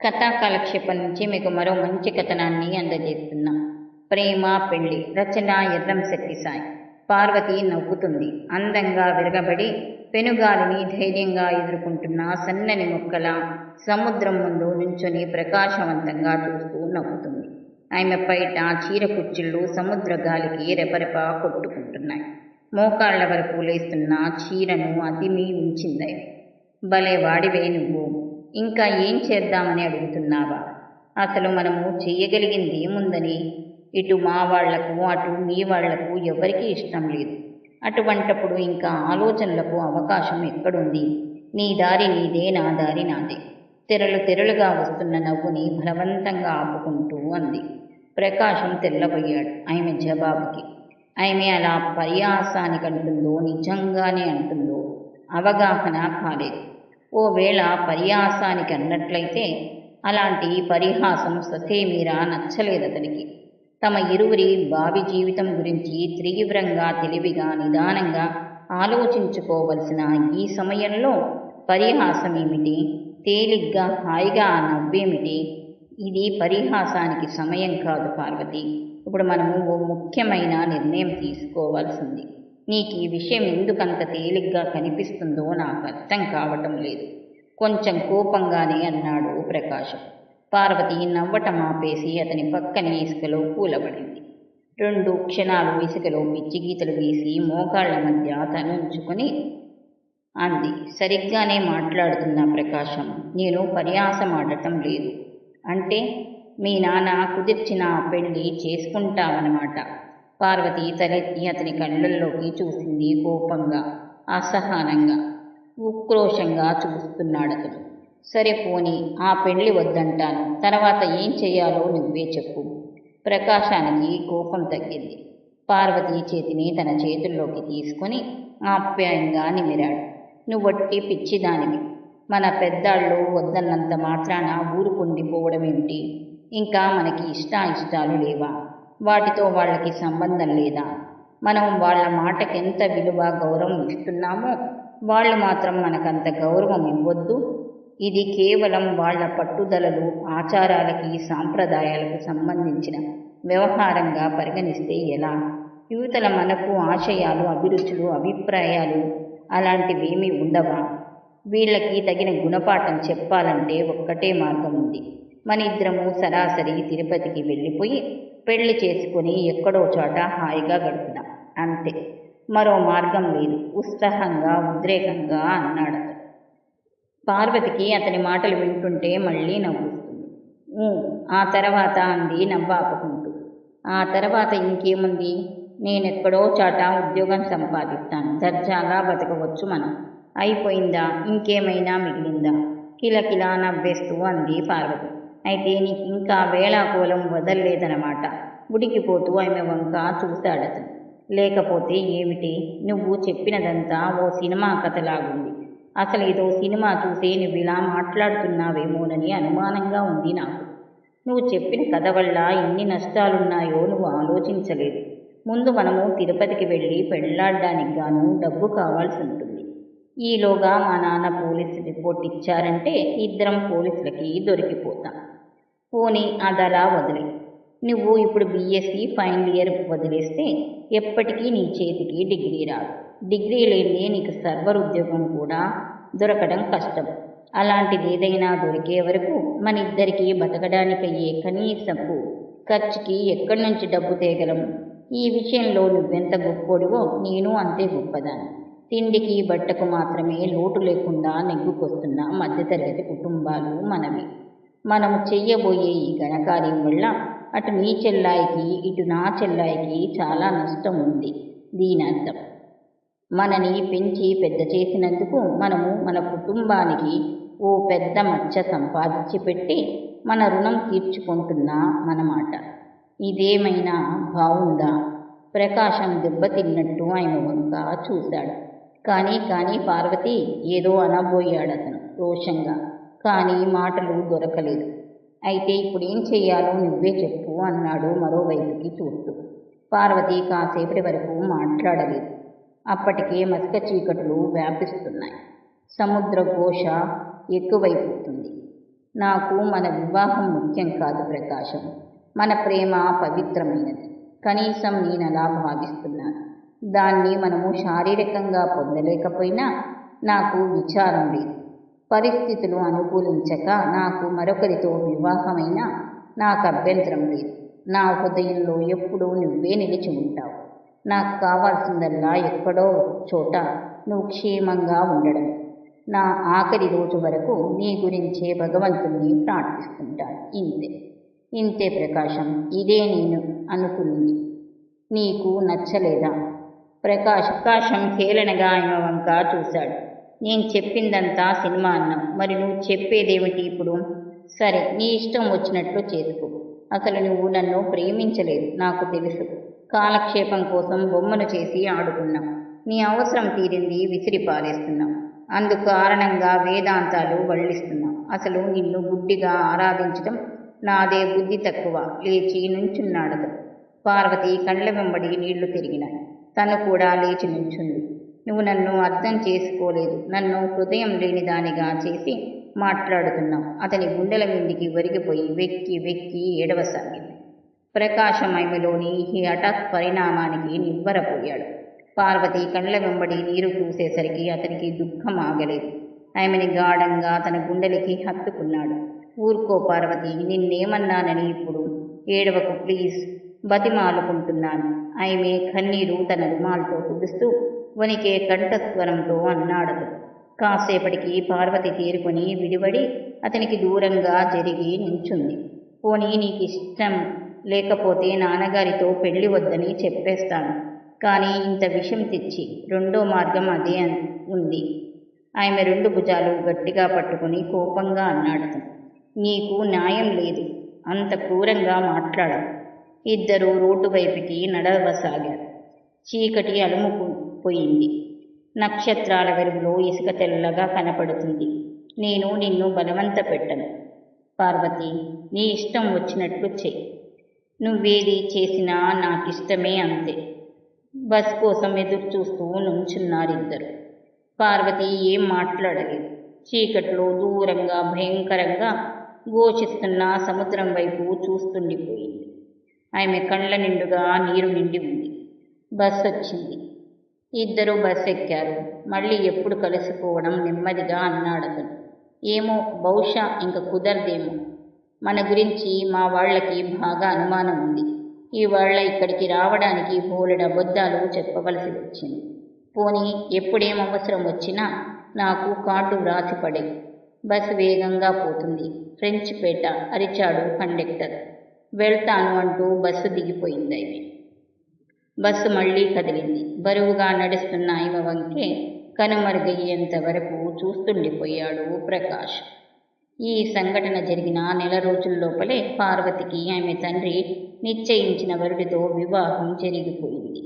కథా కాలక్షేపం నుంచి మీకు మరో మంచి కథనాన్ని అందజేస్తున్నాం. ప్రేమ పెళ్ళి రచన ఎర్రంశెట్టి సాయి. పార్వతి నవ్వుతుంది. అందంగా విరగబడి పెనుగాలిని ధైర్యంగా ఎదుర్కొంటున్న సన్నని మొక్కల సముద్రం ముందు నుంచొని ప్రకాశవంతంగా చూస్తూ నవ్వుతుంది. ఆమె పైట చీర కుర్చీళ్ళు సముద్ర గాలికి రెపరెప కొట్టుకుంటున్నాయి. మోకాళ్ళ వరకు లేస్తున్న చీరను అతిమి ఉంచింది భలే వాడివే నువ్వు. ఇంకా ఏం చేద్దామని అడుగుతున్నావా? అసలు మనము చెయ్యగలిగింది ఏముందని? ఇటు మా వాళ్ళకు అటు మీ వాళ్ళకు ఎవరికీ ఇష్టం లేదు. అటువంటప్పుడు ఇంకా ఆలోచనలకు అవకాశం ఎక్కడుంది? నీ దారి నీదే నా దారి నాదే. తెరలు తెరలుగా వస్తున్న నవ్వుని బలవంతంగా ఆపుకుంటూ అంది. ప్రకాశం తెల్లబోయాడు ఆమె జవాబుకి. ఆమె అలా పర్యాసానికి అంటుందో నిజంగానే అంటుందో అవగాహన కాలేదు. ఓవేళ పర్యాసానికి అన్నట్లయితే అలాంటి పరిహాసం ససేమీరా నచ్చలేదతనికి. తమ ఇరువురి భావి జీవితం గురించి తీవ్రంగా తెలివిగా నిదానంగా ఆలోచించుకోవలసిన ఈ సమయంలో పరిహాసం ఏమిటి తేలిగ్గా హాయిగా నవ్వేమిటి? ఇది పరిహాసానికి సమయం కాదు పార్వతి. ఇప్పుడు మనము ఓ ముఖ్యమైన నిర్ణయం తీసుకోవాల్సింది. నీకు ఈ విషయం ఎందుకంత తేలిగ్గా కనిపిస్తుందో నాకు అర్థం కావటం లేదు. కొంచెం కోపంగానే అన్నాడు ప్రకాశం. పార్వతి నవ్వటం ఆపేసి అతని పక్కన ఇసుకలో కూలబడింది. రెండు క్షణాలు ఇసుకలో పిచ్చి గీతలు వేసి మోకాళ్ళ మధ్య తనుంచుకొని అంది. సరిగ్గానే మాట్లాడుతున్న ప్రకాశం. నేను పర్యాసం ఆడటం లేదు. అంటే మీ నాన్న కుదిర్చిన పెళ్ళి చేసుకుంటావన్నమాట పార్వతి తలెత్తి అతని కళ్ళల్లోకి చూసింది కోపంగా అసహనంగా ఉక్రోషంగా చూస్తున్నాడు అతను సరే పోని ఆ పెళ్ళి వద్దంటాను. తర్వాత ఏం చేయాలో నువ్వే చెప్పు. ప్రకాశానికి కోపం తగ్గింది. పార్వతి చేతిని తన చేతుల్లోకి తీసుకొని ఆప్యాయంగా నిమిరాడు. నువ్వొట్టి పిచ్చిదానివి. మన పెద్దాళ్ళు వద్దన్నంత మాత్రాన ఊరుకుండిపోవడం ఏమిటి ఇంకా మనకి ఇష్టాయిష్టాలు లేవా? వాటితో వాళ్ళకి సంబంధం లేదా? మనం వాళ్ళ మాటకెంత విలువ గౌరవం ఇస్తున్నామో వాళ్ళు మాత్రం మనకంత గౌరవం ఇవ్వద్దు. ఇది కేవలం వాళ్ళ పట్టుదలలు ఆచారాలకి సాంప్రదాయాలకు సంబంధించిన వ్యవహారంగా పరిగణిస్తే ఎలా? యువతల మనకు ఆశయాలు అభిరుచులు అభిప్రాయాలు అలాంటివేమీ ఉండవా? వీళ్ళకి తగిన గుణపాఠం చెప్పాలంటే ఒక్కటే మార్గం ఉంది. మన ఇద్దరము సరాసరి తిరుపతికి వెళ్ళిపోయి పెళ్ళి చేసుకుని ఎక్కడో చోట హాయిగా గడుపుదాం అంతే. మరో మార్గం లేదు. ఉత్సాహంగా ఉద్రేకంగా అన్నాడు పార్వతికి అతని మాటలు వింటుంటే మళ్ళీ నవ్వుస్తుంది ఆ తర్వాత అంది నవ్వాపుకుంటూ. ఆ తర్వాత ఇంకేముంది? నేనెక్కడో చాట ఉద్యోగం సంపాదిస్తాను. దర్జాగా బతకవచ్చు మనం. అయిపోయిందా? ఇంకేమైనా మిగిలిందా? కిలకిలా నవ్వేస్తూ అంది పార్వతి. అయితే నీకు ఇంకా వేళాకోలం వదల్లేదనమాట ఉడికిపోతూ ఆమె వంక చూశాడతను లేకపోతే ఏమిటి? నువ్వు చెప్పినదంతా ఓ సినిమా కథలాగుంది. అసలు ఏదో సినిమా చూసే నువ్వు ఇలా మాట్లాడుతున్నావేమోనని అనుమానంగా ఉంది నాకు. నువ్వు చెప్పిన కథ వల్ల ఎన్ని నష్టాలున్నాయో నువ్వు ఆలోచించలేదు. ముందు మనము తిరుపతికి వెళ్ళి పెళ్ళాడడానికి గాను డబ్బు కావాల్సి ఉంటుంది. ఈలోగా మా నాన్న పోలీసు రిపోర్ట్ ఇచ్చారంటే ఇద్దరం పోలీసులకి దొరికిపోతాం. పోనీ అదలా వదిలే. నువ్వు ఇప్పుడు బీఎస్సీ ఫైనల్ ఇయర్ వదిలేస్తే ఎప్పటికీ నీ చేతికి డిగ్రీ రాదు. డిగ్రీ లేని నీకు సర్వర్ ఉద్యోగం కూడా దొరకడం కష్టం. అలాంటిది ఏదైనా దొరికే వరకు మన ఇద్దరికీ బతకడానికయ్యే కనీసపు ఖర్చుకి ఎక్కడి నుంచి డబ్బు తేగలం? ఈ విషయంలో నువ్వెంత గొప్పోడివో నేను అంతే గొప్పదాన్ని. తిండికి బట్టకు మాత్రమే లోటు లేకుండా నెగ్గుకొస్తున్న మధ్యతరగతి కుటుంబాలు మనవి. మనము చెయ్యబోయే ఈ ఘనకార్యం వల్ల అటు నీ చెల్లాయికి ఇటు నా చెల్లాయికి చాలా నష్టం ఉంది దీని అర్థం మనని పెంచి పెద్ద చేసినందుకు మనము మన కుటుంబానికి ఓ పెద్ద మచ్చ సంపాదించి పెట్టి మన రుణం తీర్చుకుంటున్నామన్నమాట ఇదేమైనా బాగుందా ప్రకాశం దెబ్బతిన్నట్టు ఆయన వంక చూశాడు. కానీ కానీ పార్వతి ఏదో అనబోయాడు అతను రోషంగా. కానీ మాటలు దొరకలేదు. అయితే ఇప్పుడు ఏం చేయాలో నువ్వే చెప్పు అన్నాడు మరోవైపుకి చూస్తూ. పార్వతి కాసేపటి వరకు మాట్లాడలేదు. అప్పటికే మసక చీకట్లు వ్యాపిస్తున్నాయి. సముద్ర ఘోష ఎక్కువైపోతుంది. నాకు మన వివాహం ముఖ్యం కాదు ప్రకాశం. మన ప్రేమ పవిత్రమైనది. కనీసం నేను అలా భావిస్తున్నాను. దాన్ని మనము శారీరకంగా పొందలేకపోయినా నాకు విచారం లేదు. పరిస్థితులు అనుకూలించక నాకు మరొకరితో వివాహమైన నాకు అభ్యంతరం లేదు. నా హృదయంలో ఎప్పుడూ నువ్వే నిలిచి ఉంటావు. నాకు కావాల్సిందల్లా ఎక్కడో చోట నువ్వు క్షేమంగా ఉండడం. నా ఆఖరి రోజు వరకు నీ గురించే భగవంతుణ్ణి ప్రార్థిస్తుంటాను. ఇంతే. ఇంతే ప్రకాశం. ఇదే నేను అనుకుంది నీకు నచ్చలేదా? ప్రకాష్ ప్రకాశం హేళనగా ఆయన వంక చూశాడు. నేను చెప్పిందంతా సినిమా అన్నం. మరి నువ్వు చెప్పేదేమిటి ఇప్పుడు? సరే నీ ఇష్టం వచ్చినట్లు చేసుకో. అసలు నువ్వు నన్ను ప్రేమించలేదు నాకు తెలుసు. కాలక్షేపం కోసం బొమ్మను చేసి ఆడుకున్నాం. నీ అవసరం తీరింది విసిరి పారేస్తున్నాం. అందుకు కారణంగా వేదాంతాలు వళ్ళిస్తున్నాం అసలు నిన్ను గుడ్డిగా ఆరాధించడం నాదే బుద్ధి తక్కువ. లేచి నుంచున్నాడదు పార్వతి కళ్ళ వెంబడి నీళ్ళు తిరిగినాయి. తను కూడా లేచి నుంచుంది. నువ్వు నన్ను అర్థం చేసుకోలేదు. నన్ను హృదయం లేని దానిగా చేసి మాట్లాడుతున్నావు. అతని గుండెల మీదికి ఒరిగిపోయి వెక్కి వెక్కి ఏడవసాగింది. ప్రకాశమయమలోని ఈ హఠాత్ పరిణామానికి నివ్వరపోయాడు. పార్వతి కళ్ళ వెంబడి నీరు చూసేసరికి అతనికి దుఃఖం ఆగలేదు. ఆమెని గాఢంగా తన గుండెలకి హత్తుకున్నాడు. ఊరుకో పార్వతి నిన్నేమన్నానని ఇప్పుడు ఏడవకు ప్లీజ్. బతిమాలుకుంటున్నాను. ఆమె కన్నీరు తన రుమాలతో కుడుస్తూ వణికే కంఠస్వరంతో అన్నాడదు కాసేపటికి పార్వతి తేరుకొని విడివడి అతనికి దూరంగా జరిగి నించుంది. పోనీ నీకు ఇష్టం లేకపోతే నాన్నగారితో పెళ్ళి వద్దని చెప్పేస్తాను. కానీ ఇంత విషం తెచ్చి రెండో మార్గం అదే ఉంది. ఆమె రెండు భుజాలు గట్టిగా పట్టుకుని కోపంగా అన్నాడు నీకు న్యాయం లేదు. అంత క్రూరంగా మాట్లాడదు ఇద్దరు రోడ్డు వైపుకి నడవసాగారు. చీకటి పోయింది నక్షత్రాల వెలుగులో ఇసుక తెల్లగా కనపడుతుంది. నేను నిన్ను బలవంత పెట్టను పార్వతి నీ ఇష్టం వచ్చినట్లు చెయ్యి నువ్వేది చేసినా నాకిష్టమే అంతే. బస్ కోసం ఎదురు చూస్తూ నుంచున్నారిద్దరు. పార్వతి ఏం మాట్లాడలేదు. చీకట్లో దూరంగా భయంకరంగా ఘోషిస్తున్న సముద్రం వైపు చూస్తుండిపోయింది. ఆమె కళ్ళ నిండుగా నీరు నిండి ఉంది. బస్ వచ్చింది. ఇద్దరు బస్ ఎక్కారు మళ్ళీ ఎప్పుడు కలిసిపోవడం నెమ్మదిగా అన్నాడతను. ఏమో బహుశా ఇంక కుదరదేమో. మన గురించి మా వాళ్ళకి బాగా అనుమానం ఉంది. ఈ ఇక్కడికి రావడానికి బోలెడు అబద్ధాలు చెప్పవలసి వచ్చింది. పోనీ ఎప్పుడేం అవసరం వచ్చినా నాకు కార్డు వ్రాసి పడే. బస్సు వేగంగా పోతుంది. ఫ్రెంచ్ పేట అరిచాడు కండక్టర్. వెళ్తాను అంటూ బస్సు దిగిపోయింది బస్సు మళ్ళీ కదిలింది. బరువుగా నడుస్తున్న ఆమె వంకే కనుమరుగయ్యేంత వరకు చూస్తుండిపోయాడు ప్రకాష్. ఈ సంఘటన జరిగిన నెల రోజుల లోపలే పార్వతికి ఆమె తండ్రి నిశ్చయించిన వరుడితో వివాహం జరిగిపోయింది.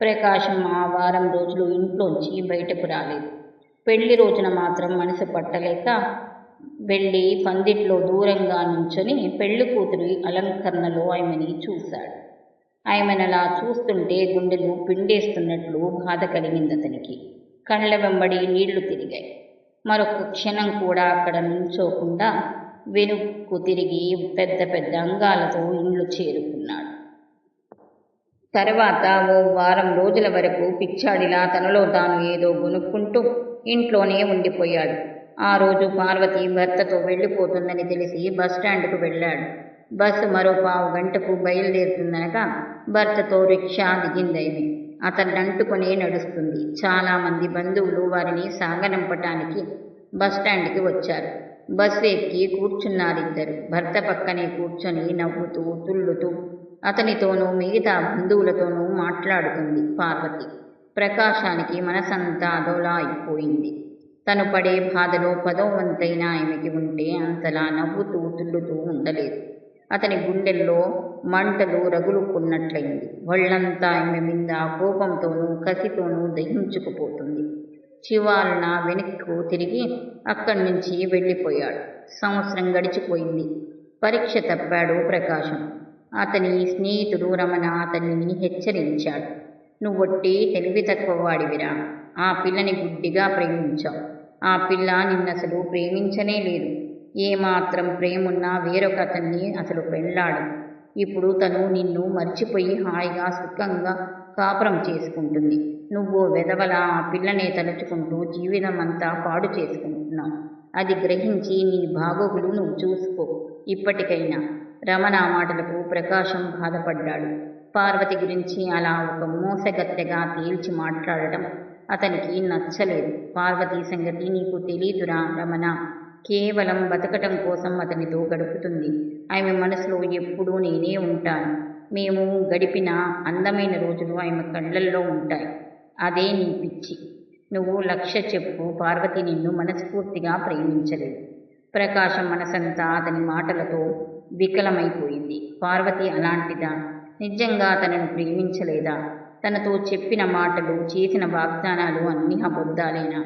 ప్రకాశం ఆ వారం రోజులు ఇంట్లోంచి బయటకు రాలేదు. పెళ్ళి రోజున మాత్రం మనసు పట్టలేక వెళ్ళి పందిట్లో దూరంగా నుంచొని పెళ్ళి కూతురి అలంకరణలో ఆమెని చూశాడు. ఆమెనలా చూస్తుంటే గుండెలు పిండేస్తున్నట్లు బాధ కలిగింది అతనికి. కళ్ళ వెంబడి నీళ్ళు తిరిగాయి. మరొక క్షణం కూడా అక్కడ నిల్చోకుండా వెనుక్కు తిరిగి పెద్ద పెద్ద అంగాలతో ఇండ్లు చేరుకున్నాడు. తర్వాత ఓ వారం రోజుల వరకు పిచ్చాడిలా తనలో తాను ఏదో గొనుక్కుంటూ ఇంట్లోనే ఉండిపోయాడు. ఆ రోజు పార్వతి భర్తతో వెళ్ళిపోతుందని తెలిసి బస్టాండ్కు వెళ్ళాడు. బస్సు మరో పావు గంటకు బయలుదేరుతుందనగా భర్తతో రిక్షా దిగిందైంది. అతన్ని అంటుకునే నడుస్తుంది. చాలామంది బంధువులు వారిని సాగనంపటానికి బస్టాండ్కి వచ్చారు. బస్సు ఎక్కి కూర్చున్నారిద్దరు. భర్త పక్కనే కూర్చొని నవ్వుతూ తుళ్ళుతూ అతనితోనూ మిగతా బంధువులతోనూ మాట్లాడుతుంది పార్వతి. ప్రకాశానికి మనసంతా అదోలా అయిపోయింది. తను పడే బాధలో పదో వంతైన ఆమెకి ఉంటే అంతలా నవ్వుతూ తుళ్ళుతూ ఉండలేదు. అతని గుండెల్లో మంటలు రగులుకున్నట్లయింది. ఒళ్ళంతా ఆమె మీద కోపంతోనూ కసితోనూ దహించుకుపోతుంది. చివాలన వెనక్కు తిరిగి అక్కడి నుంచి వెళ్ళిపోయాడు. సంవత్సరం గడిచిపోయింది. పరీక్ష తప్పాడు ప్రకాశం. అతని స్నేహితుడు రమణ అతనిని హెచ్చరించాడు. నువ్వొట్టి తెలివి తక్కువ వాడివిరా ఆ పిల్లని గుడ్డిగా ప్రేమించావు. ఆ పిల్ల నిన్నసలు ప్రేమించనే లేదు. ఏమాత్రం ప్రేమున్నా వేరొక అతన్ని అసలు పెళ్ళాడు ఇప్పుడు తను నిన్ను మర్చిపోయి హాయిగా సుఖంగా కాపురం చేసుకుంటుంది. నువ్వు వెదవల ఆ పిల్లనే తలుచుకుంటూ జీవితం అంతా పాడు చేసుకుంటున్నావు. అది గ్రహించి నీ బాగోగులు నువ్వు చూసుకో. ఇప్పటికైనా రమణ మాటలకు ప్రకాశం బాధపడ్డాడు. పార్వతి గురించి అలా ఒక మోసగత్తెగా తేల్చి మాట్లాడటం అతనికి నచ్చలేదు. పార్వతీ సంగతి నీకు తెలీదురా రమణ. కేవలం బతకటం కోసం అతనితో గడుపుతుంది ఆమె మనసులో ఎప్పుడూ నేనే ఉంటాను. మేము గడిపిన అందమైన రోజులు ఆమె కళ్ళల్లో ఉంటాయి. అదే నీ పిచ్చి. నువ్వు లక్ష్య చెప్పు పార్వతి నిన్ను మనస్ఫూర్తిగా ప్రేమించలేదు. ప్రకాశం మనసంతా అతని మాటలతో వికలమైపోయింది. పార్వతి అలాంటిదా? నిజంగా తనను ప్రేమించలేదా? తనతో చెప్పిన మాటలు చేసిన వాగ్దానాలు అన్నీ అబద్ధాలేనా?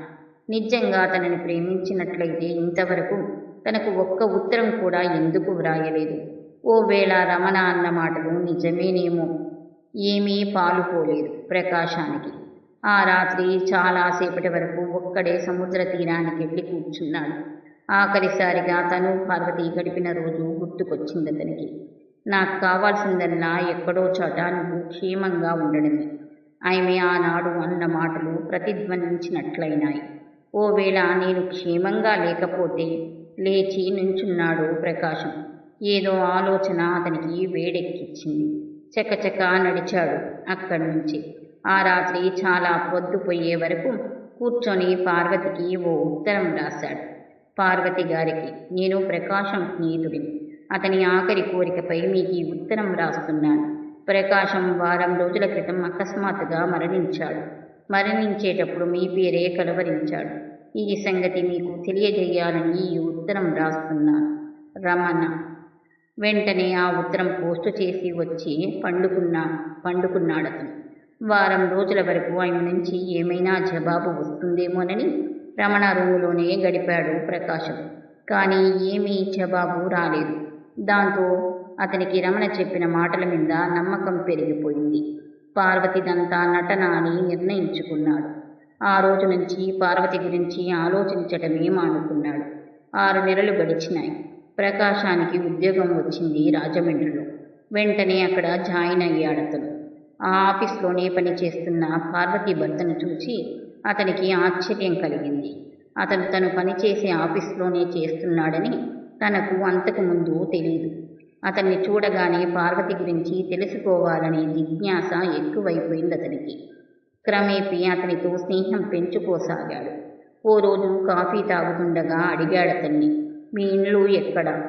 నిజంగా తనని ప్రేమించినట్లయితే ఇంతవరకు తనకు ఒక్క ఉత్తరం కూడా ఎందుకు వ్రాయలేదు. ఓ వేళ రమణ అన్న మాటలు నిజమేనేమో? ఏమీ పాలుపోలేదు ప్రకాశానికి. ఆ రాత్రి చాలాసేపటి వరకు ఒక్కడే సముద్ర తీరానికి వెళ్ళి కూర్చున్నాడు. ఆఖరిసారిగా తను పార్వతి గడిపిన రోజు గుర్తుకొచ్చింది అతనికి. నాకు కావాల్సిందల్లా ఎక్కడో చోట నువ్వు క్షేమంగా ఉండడమే. ఆమె ఆనాడు అన్న మాటలు ప్రతిధ్వనించినట్లయినాయి. ఓవేళ నేను క్షేమంగా లేకపోతే లేచి నుంచున్నాడు ప్రకాశం. ఏదో ఆలోచన అతనికి వేడెక్కిచ్చింది. చకచక నడిచాడు అక్కడి నుంచి. ఆ రాత్రి చాలా పొద్దుపోయే వరకు కూర్చొని పార్వతికి ఓ ఉత్తరం రాశాడు. పార్వతి గారికి నేను ప్రకాశం స్నేహితుడిని. అతని ఆఖరి కోరికపై మీకు ఈ ఉత్తరం రాస్తున్నాను. ప్రకాశం వారం రోజుల క్రితం అకస్మాత్తుగా మరణించాడు. మరణించేటప్పుడు మీ పేరే కలవరించాడు. ఈ సంగతి మీకు తెలియజేయాలని ఈ ఉత్తరం రాస్తున్నాను. రమణ. వెంటనే ఆ ఉత్తరం పోస్టు చేసి వచ్చి పండుకున్నా పండుకున్నాడతను వారం రోజుల వరకు ఆయన నుంచి ఏమైనా జవాబు వస్తుందేమోనని రమణ రూములోనే గడిపాడు ప్రకాశం. కానీ ఏమీ జవాబు రాలేదు. దాంతో అతనికి రమణ చెప్పిన మాటల మీద నమ్మకం పెరిగిపోయింది. పార్వతిదంతా నటన అని నిర్ణయించుకున్నాడు. ఆ రోజు నుంచి పార్వతి గురించి ఆలోచించటమే మానుకున్నాడు. ఆరు నెలలు గడిచినాయి. ప్రకాశానికి ఉద్యోగం వచ్చింది రాజమండ్రిలో. వెంటనే అక్కడ జాయిన్ అయ్యాడతను ఆ ఆఫీస్లోనే పనిచేస్తున్న పార్వతి భర్తను చూసి అతనికి ఆశ్చర్యం కలిగింది. అతను తను పనిచేసే ఆఫీస్లోనే చేస్తున్నాడని తనకు అంతకుముందు తెలియదు అతన్ని చూడగానే పార్వతి గురించి తెలుసుకోవాలనే జిజ్ఞాస ఎక్కువైపోయింది అతనికి. క్రమేపీ అతనితో స్నేహం పెంచుకోసాగాడు. ఓ రోజు కాఫీ తాగుతుండగా అడిగాడు అతన్ని మీ ఇండ్లు ఎక్కడ?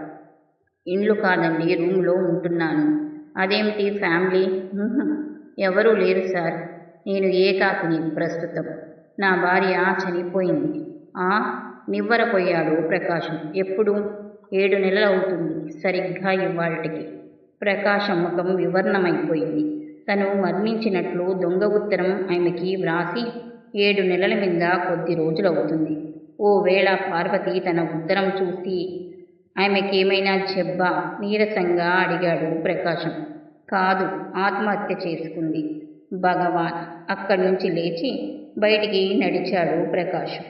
ఇండ్లు కాదండి రూమ్లో ఉంటున్నాను. అదేమిటి ఫ్యామిలీ? ఎవరూ లేరు సార్. నేను ఏకాకిని ప్రస్తుతం. నా భార్య చనిపోయింది. ఆ? నివ్వరపోయాడు ప్రకాశం. ఎప్పుడు? ఏడు నెలలు అవుతుంది. సరిగ్గా ఇవాళటికి ప్రకాశం ముఖం వివర్ణమైపోయింది. తను మరణించినట్లు దొంగ ఉత్తరం ఆమెకి వ్రాసి ఏడు నెలల మీద కొద్ది రోజులవుతుంది. ఓ వేళ పార్వతి తన ఉత్తరం చూసి ఆమెకేమైనా జబ్బా? నీరసంగా అడిగాడు ప్రకాశం. కాదు ఆత్మహత్య చేసుకుంది. భగవాన్ అక్కడి నుంచి లేచి బయటికి నడిచాడు ప్రకాశం.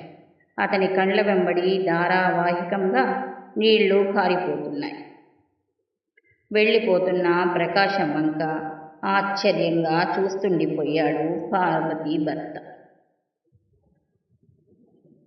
అతని కళ్ళ వెంబడి ధారావాహికంగా నీళ్ళు కారిపోతున్నాయి. వెళ్ళిపోతున్న ప్రకాశం వంక ఆశ్చర్యంగా చూస్తుండిపోయాడు పార్వతి భర్త.